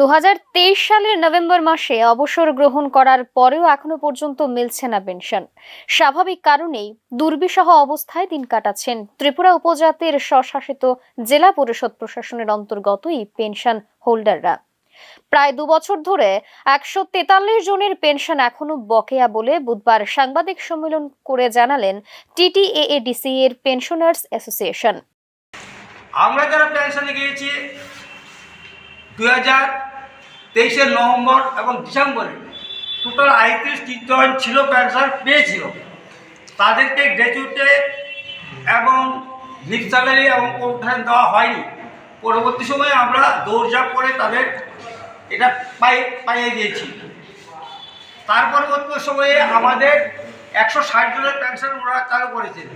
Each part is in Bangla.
দু হাজার তেইশ সালের নভেম্বর মাসে অবসর গ্রহণ করার পরেও এখনও পর্যন্ত মিলছে না পেনশন। স্বাভাবিক কারণেই দুর্বিষহ অবস্থায় দিন কাটাচ্ছেন ত্রিপুরা উপজাতির স্বশাসিত জেলা পরিষদ প্রশাসনের অন্তর্গত এই পেনশন হোল্ডাররা। প্রায় দু বছর ধরে একশো তেতাল্লিশ জনের পেনশন এখনও বকেয়া বলে বুধবার সাংবাদিক সম্মেলন করে জানালেন টিটিএএডিসি এর পেনশনার্স অ্যাসোসিয়েশন। আমরা যারা পেনশনে গিয়েছি, দুই হাজার তেইশের নভেম্বর এবং ডিসেম্বরে টোটাল আইত্রিশ জন ছিল পেনশন পেয়েছিল। তাদেরকে গ্র্যাজুয়েটে এবং লিপ স্যালারি এবং কোঠান দেওয়া হয়নি। পরবর্তী সময়ে আমরা দৌড়ঝাঁপ করে তাদের এটা পাই, পাইয়ে দিয়েছি। তার পরবর্তী সময়ে আমাদের একশো ষাট জনের পেনশন ওরা চালু করেছেন।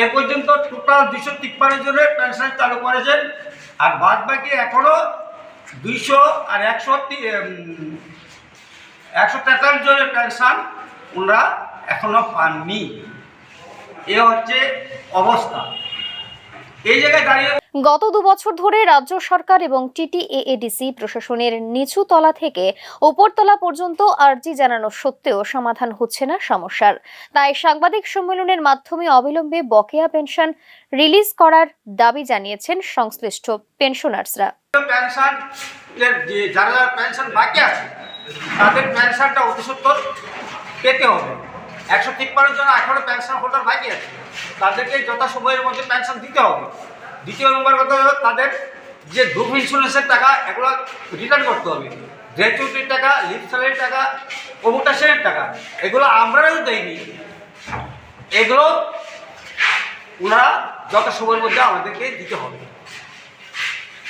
এ পর্যন্ত টোটাল দুশো তিপ্পান্ন জনের পেনশন চালু করেছেন। আর বাদ বাকি এখনও দুইশো আর একশো একশো তেতাল্লিশ জনের পেনশন ওনারা এখনও পাননি। এ হচ্ছে অবস্থা। এই জায়গায় দাঁড়িয়ে গত দু বছর ধরে রাজ্য সরকার এবং টিটিএএডিসি প্রশাসনের নিচু তলা থেকে উপরতলা পর্যন্ত আর্জি জানানো সত্ত্বেও সমাধান হচ্ছে না সমস্যার। তাই সাংবাদিক সম্মেলনের মাধ্যমে অবিলম্বে বকেয়া পেনশন রিলিজ করার দাবি জানিয়েছেন সংশ্লিষ্ট পেনশনার্সরা। পেনশন যারা যারা পেনশন বাকি আছে তাদের পেনশনটা অতি পেতে হবে। একশো তিপ্পান্ন জন এখনও পেনশন হোল্ডার বাকি আছে। তাদেরকে যথাসময়ের মধ্যে পেনশন দিতে হবে। দ্বিতীয় নম্বর কথা হলো তাদের যে গ্রুপ ইন্স্যুরেন্সের টাকা, এগুলো রিটার্ন করতে হবে। গ্র্যাচুইটির টাকা লিপ স্যালারির টাকা কমুটেশনের টাকা, এগুলো আমরাও দেইনি। এগুলো ওনারা যত সময়ের মধ্যে আমাদেরকে দিতে হবে।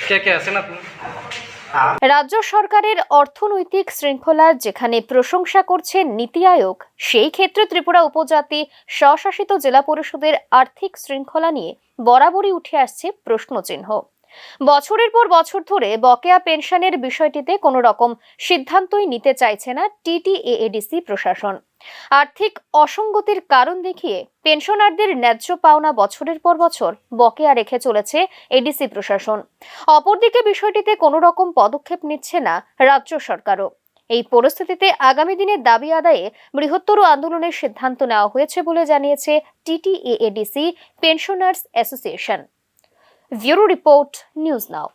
কে কে আছেন আপনি? রাজ্য সরকারের অর্থনৈতিক শৃঙ্খলা যেখানে প্রশংসা করছে নীতি আয়োগ, সেই ক্ষেত্রে ত্রিপুরা উপজাতি স্বশাসিত জেলা পরিষদের আর্থিক শৃঙ্খলা নিয়ে বরাবরই উঠে আসছে প্রশ্নচিহ্ন। বছরের পর বছর ধরে বকেয়া পেনশনের বিষয়টিতে কোনো রকম সিদ্ধান্তই নিতে চাইছে না টিটিএএডিসি প্রশাসন। আর্থিক অসঙ্গতির কারণ দেখিয়ে পেনশনারদের ন্যায্য পাওনা বছরের পর বছর বকেয়া রেখে চলেছে এডিসি প্রশাসন। অপরদিকে বিষয়টিতে কোনো রকম পদক্ষেপ নিচ্ছে না রাজ্য সরকারও। এই পরিস্থিতিতে আগামী দিনে দাবি আদায়ে বৃহত্তর আন্দোলনের সিদ্ধান্ত নেওয়া হয়েছে বলে জানিয়েছে TTAADC pensioners association. Bureau report, news now.